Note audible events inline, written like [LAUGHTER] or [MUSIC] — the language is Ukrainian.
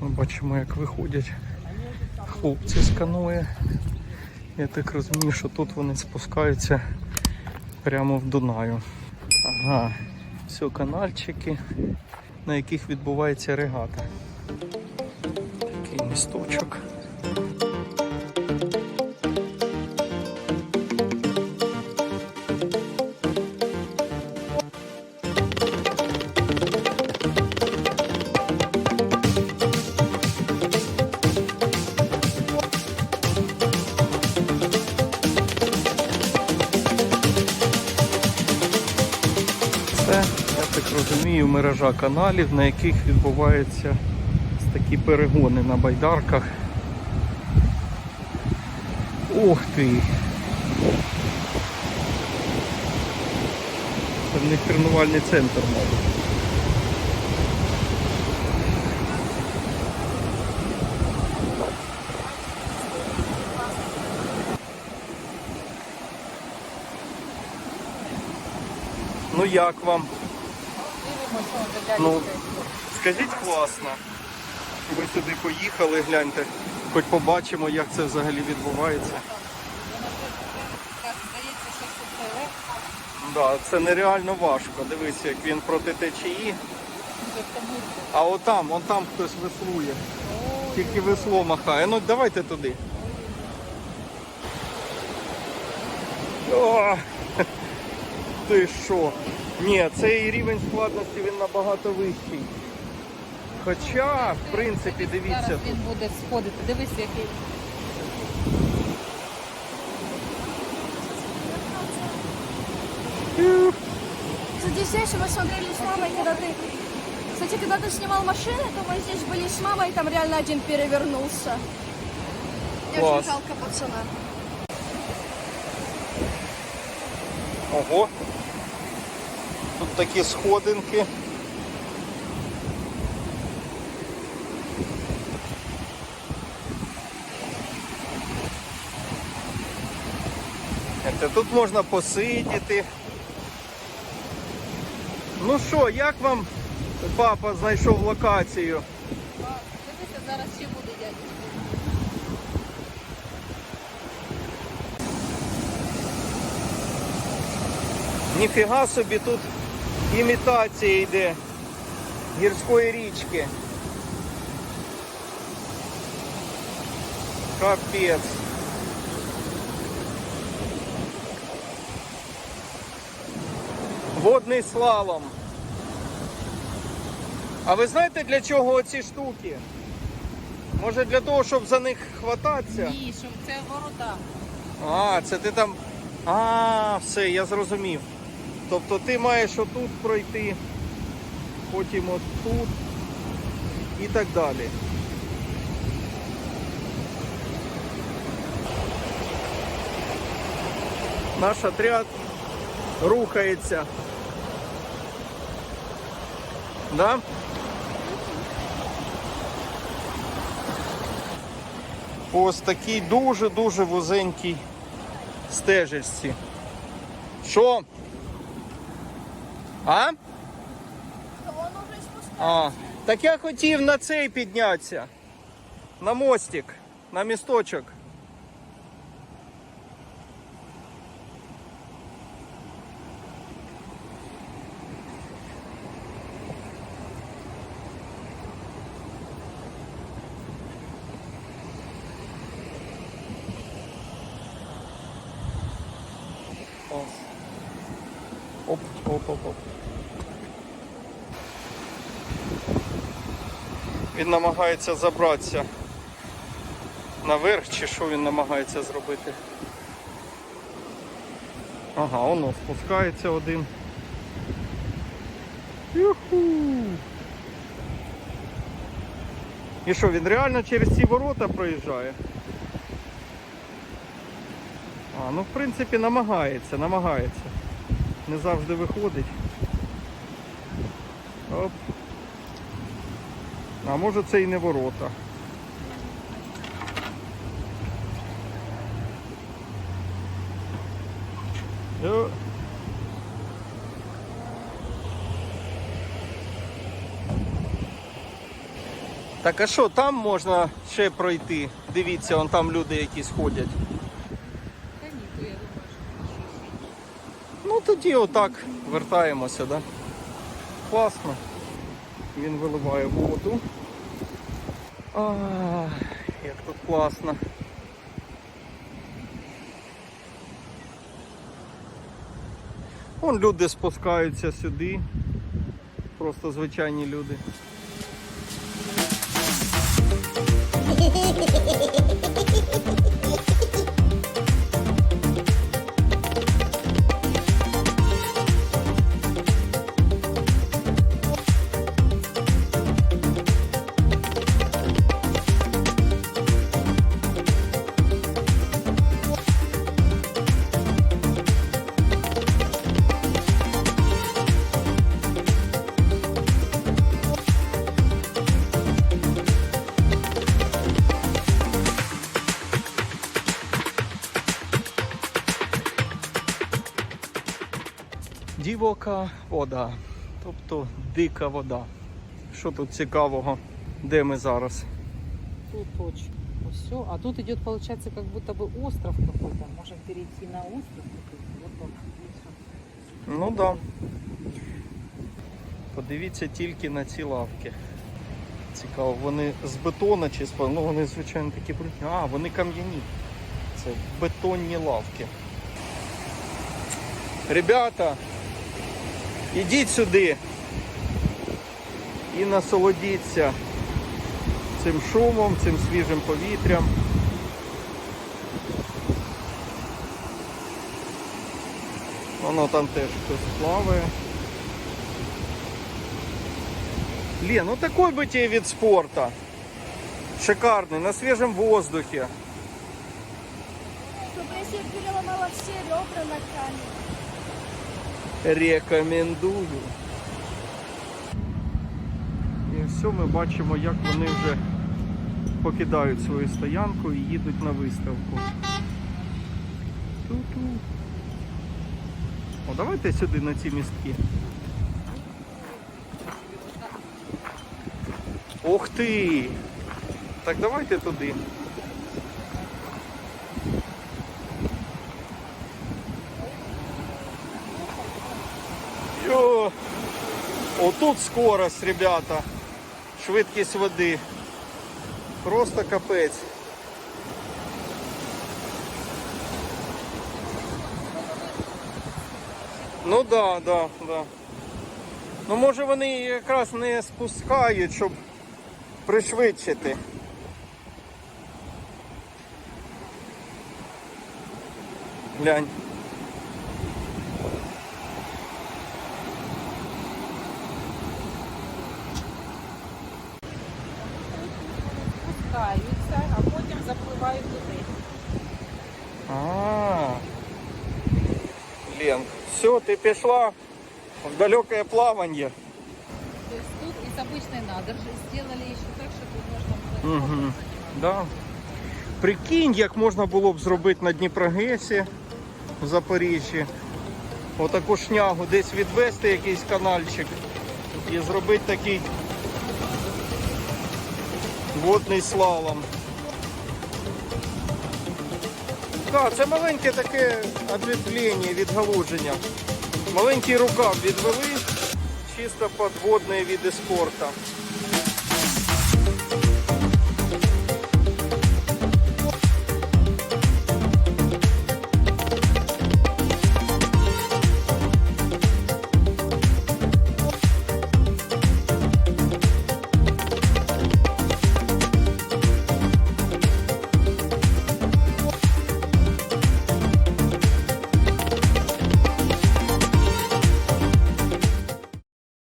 Ми бачимо, як виходять хлопці з каноє. Я так розумію, що тут вони спускаються прямо в Дунаю. Ага, все канальчики, на яких відбувається регата. Такий місточок. Розумію, мережа каналів, на яких відбуваються такі перегони на байдарках. Ух ти! Це в них тренувальний центр, мабуть. Ну як вам? Ну, скажіть класно. Ви сюди поїхали, гляньте. Хоч побачимо, як це взагалі відбувається. Да, це нереально важко. Дивись, як він проти течії. А отам, он там хтось веслує. Тільки весло махає. Ну давайте туди. О, [LAUGHS] ти що? Ні, цей рівень складності він набагато вищий. Хоча, в принципі, дивіться, Зараз він буде сходити. Дивись, який. Здесь мы смотрели с мамой, когда ты... Кстати, когда ты снимал машины, то мы здесь были с мамой, и там реально один перевернулся. Мне Класс. очень жалко пацана. Ого. Тут такі сходинки. Тут можна посидіти. Ну що, як вам папа знайшов локацію? Дивися, зараз ще буде дядько. Ніфіга собі тут імітація йде гірської річки. Капець. Водний слалом. А ви знаєте для чого оці штуки? Може для того, щоб за них хвататися? Ні, що це ворота. А, це ти там. А, все, я зрозумів. Тобто ти маєш отут пройти, потім отут і так далі. Наш отряд рухається. Да? Ось такій дуже-дуже вузенькій стежечці. Що? А? А, так я хотів на цей піднятися. На мостик, на місточок. О. Оп, оп, оп, оп. Він намагається забратися наверх, чи що він намагається зробити. Ага, воно спускається один. Юху. І що, він реально через ці ворота проїжджає? А, ну в принципі намагається, намагається. Не завжди виходить. Оп. А може це і не ворота. Йо. Так а що, там можна ще пройти? Дивіться, вон там люди якісь ходять. Та ні, то я думаю, що щось. Ну тоді отак вертаємося, да? Класно. Він виливає воду. А, як тут класно. Вон люди спускаються сюди. Просто звичайні люди. [LAUGHS] Дівока вода, тобто дика вода. Що тут цікавого? Де ми зараз? Тут точно. Все. А тут идет, получается, как будто бы остров какой-то. Можем перейти на остров. Вот он. Ну да. Подивіться тільки на ці лавки. Цікаво, вони з бетона чи з ну вони звичайно такі брудні. А, вони кам'яні. Це бетонні лавки. Ребята, ідіть сюди і насолодіться цим шумом, цим свіжим повітрям. Воно там теж хтось плаває. Лен, ну такой бы тебе вид спорта. Шикарный, на свежем воздухе. Чтобы если я переломала все ребра ногами. Рекомендую. І все, ми бачимо, як вони вже покидають свою стоянку і їдуть на виставку. Ту-ту. О, давайте сюди на ці містки. Ух ти! Так давайте туди. Йо! Отут скорость, ребята. Швидкість води. Просто капець. Ну да, да, да. Ну може вони якраз не спускають, щоб пришвидшити. Глянь. Спускаються, а потім запливають туди. А, Лен, все, ти пішла в далекое плавание. То есть тут из обычной надержи сделали еще так, что тут можно было Угу. Да. Прикинь, як можна було б зробити на Дніпрогесі в Запоріжжі. Отаку шнягу десь відвести якийсь канальчик і зробити такий водний слалом. Так, це маленьке таке відветвлення, відгалуження. Маленький рукав відвели, чисто підводні від спорту.